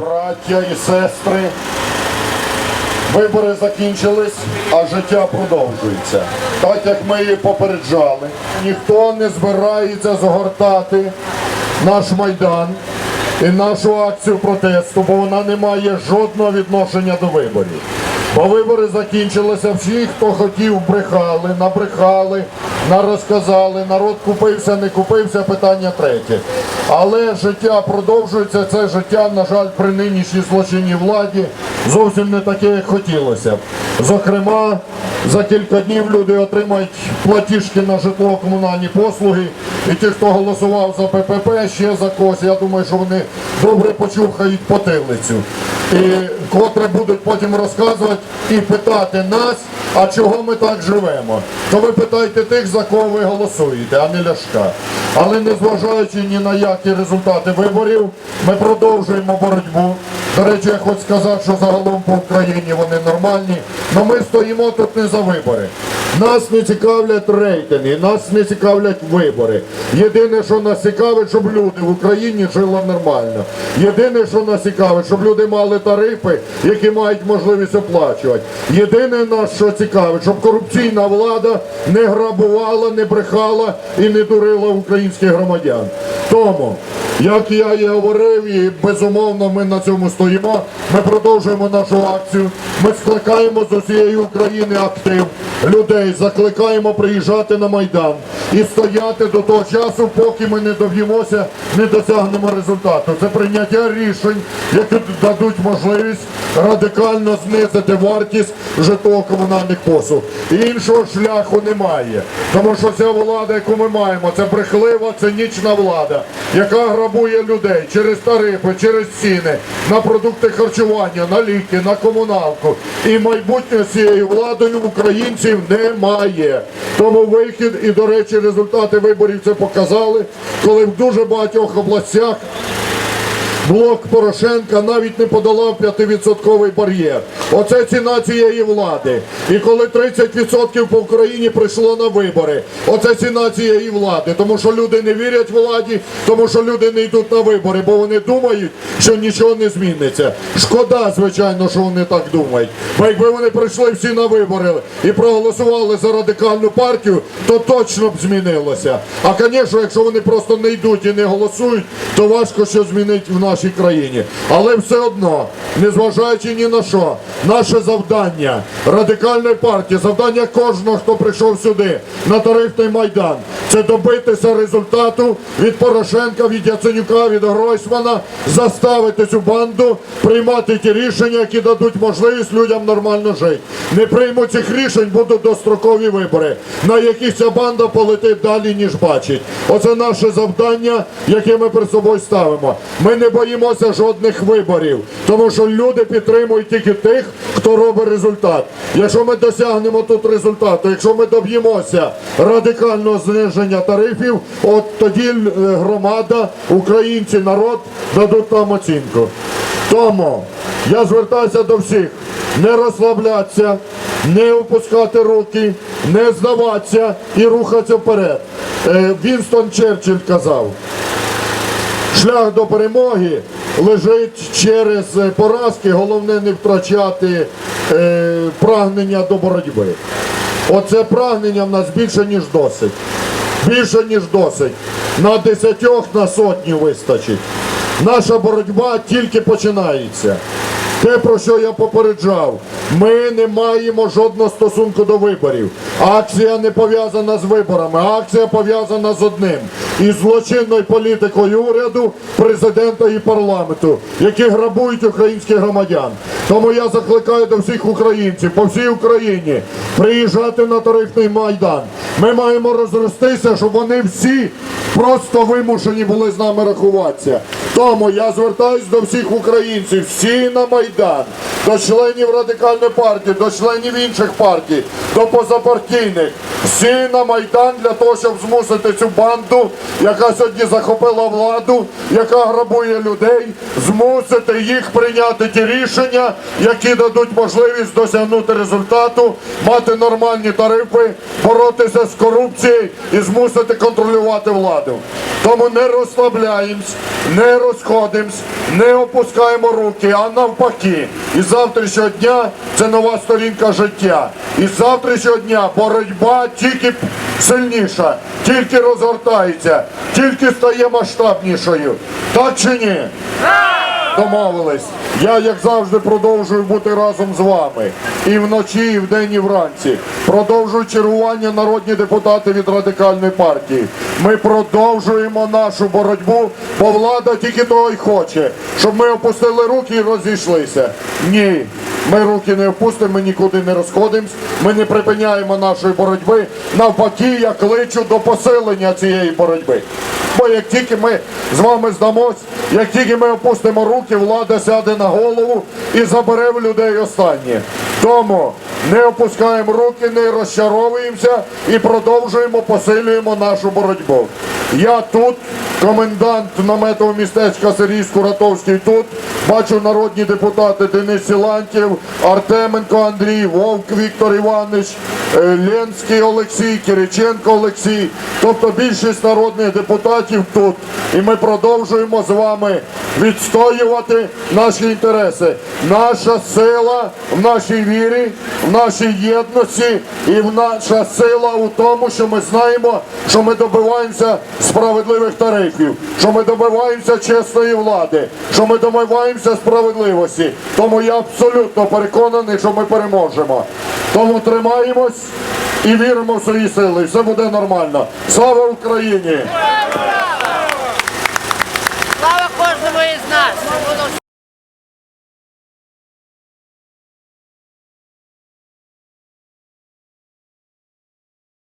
браття і сестри. Вибори закінчились, а життя продовжується. Так як ми і попереджали, ніхто не збирається згортати наш майдан і нашу акцію протесту, бо вона не має жодного відношення до виборів. Бо вибори закінчилися, всі, хто хотів, брехали, набрехали, нарозказали, народ купився, не купився, питання третє. Але життя продовжується, це життя, на жаль, при нинішній злочинній владі зовсім не таке, як хотілося. Зокрема, за кілька днів люди отримають платіжки на житлово-комунальні послуги. І ті, хто голосував за ППП, ще за когось, я думаю, що вони добре почухають потилицю. І котре будуть потім розказувати і питати нас, а чого ми так живемо. То ви питайте тих, за кого ви голосуєте, а не ляшка. Але незважаючи ні на які результати виборів, ми продовжуємо боротьбу. До речі, я хочу сказати, що загалом по Україні вони нормальні, але ми стоїмо тут не за вибори. Нас не цікавлять рейтинги, нас не цікавлять вибори. Єдине, що нас цікавить, щоб люди в Україні жили нормально. Єдине, що нас цікавить, щоб люди мали тарифи, які мають можливість оплачувати. Єдине нас, що цікавить, щоб корупційна влада не грабувала, не брехала і не дурила українських громадян. Тому, як я і говорив, і безумовно ми на цьому стоїмо. Ми продовжуємо нашу акцію. Ми скликаємо з усієї України актив людей, закликаємо приїжджати на Майдан і стояти до того часу, поки ми не доб'ємося, не досягнемо результату. Це прийняття рішень, які дадуть можливість радикально знизити вартість житлово-комунальних послуг. Іншого шляху немає. Тому що ця влада, яку ми маємо, це брехлива, цинічна влада, яка грабує людей через тарифи, через ціни на продукти харчування, на ліки, на комуналку. І майбутнє з цією владою українців немає. Тому вихід і, до речі, результати виборів це показали, коли в дуже багатьох областях Блок Порошенка навіть не подолав 5% бар'єр. Оце ціна цієї влади. І коли 30% по Україні прийшло на вибори, оце ціна цієї влади. Тому що люди не вірять владі, тому що люди не йдуть на вибори, бо вони думають, що нічого не зміниться. Шкода, звичайно, що вони так думають. Бо якби вони прийшли всі на вибори і проголосували за радикальну партію, то точно б змінилося. А, звісно, якщо вони просто не йдуть і не голосують, то важко що змінити в нашій країні. Але все одно, незважаючи ні на що, наше завдання радикальної партії, завдання кожного, хто прийшов сюди на тарифний майдан, це добитися результату від Порошенка, від Яценюка, від Гройсмана, заставити цю банду приймати ті рішення, які дадуть можливість людям нормально жити. Не приймуть цих рішень, будуть дострокові вибори, на яких ця банда полетить далі, ніж бачить. Оце наше завдання, яке ми перед собою ставимо. Ми не боїмося жодних виборів, тому що люди підтримують тільки тих, хто робить результат. Якщо ми досягнемо тут результату, якщо ми доб'ємося радикального зниження тарифів, от тоді е, громада, українці, народ дадуть нам оцінку. Тому я звертаюся до всіх не розслаблятися, не опускати руки, не здаватися і рухатися вперед. Е, Вінстон Черчилль казав, шлях до перемоги лежить через поразки, головне не втрачати е, прагнення до боротьби. Оце прагнення в нас більше, ніж досить. Більше, ніж досить. На десятьох, на сотню вистачить. Наша боротьба тільки починається. Те, про що я попереджав, ми не маємо жодного стосунку до виборів. Акція не пов'язана з виборами, акція пов'язана з одним із злочинною політикою уряду, президента і парламенту, які грабують українських громадян. Тому я закликаю до всіх українців по всій Україні приїжджати на тарифний майдан. Ми маємо розростися, щоб вони всі просто вимушені були з нами рахуватися. Тому я звертаюсь до всіх українців, всі на майдан. До членів радикальної партії, до членів інших партій, до позапартійних. Всі на Майдан для того, щоб змусити цю банду, яка сьогодні захопила владу, яка грабує людей, змусити їх прийняти ті рішення, які дадуть можливість досягнути результату, мати нормальні тарифи, боротися з корупцією і змусити контролювати владу. Тому не розслабляємось, не розходимось, не опускаємо руки, а навпаки. І завтрашнього дня це нова сторінка життя. І з завтрашнього дня боротьба тільки сильніша, тільки розгортається, тільки стає масштабнішою. Так чи ні? Домовились. Я, як завжди, продовжую бути разом з вами. І вночі, і вдень, і вранці. Продовжую чергування народні депутати від радикальної партії. Ми продовжуємо нашу боротьбу, бо влада тільки того й хоче, щоб ми опустили руки і розійшлися. Ні. Ми руки не опустимо, ми нікуди не розходимось, ми не припиняємо нашої боротьби. Навпаки, я кличу до посилення цієї боротьби. Бо як тільки ми з вами здамось, як тільки ми опустимо руки, влада сяде на голову і забере в людей останнє. Тому не опускаємо руки, не розчаровуємося і продовжуємо, посилюємо нашу боротьбу. Я тут, комендант наметового містечка Сергій Скуратовський тут. Бачу народні депутати Денис Сілантів, Артеменко Андрій, Вовк Віктор Іванович, е, Ленський Олексій, Кириченко Олексій. Тобто більшість народних депутатів тут. І ми продовжуємо з вами відстоювати наші інтереси. Наша сила в нашій вірі, в нашій єдності і в наша сила у тому, що ми знаємо, що ми добиваємося справедливих тарифів, політиків, що ми добиваємося чесної влади, що ми добиваємося справедливості. Тому я абсолютно переконаний, що ми переможемо. Тому тримаємось і віримо в свої сили. Все буде нормально. Слава Україні! Слава кожному із нас!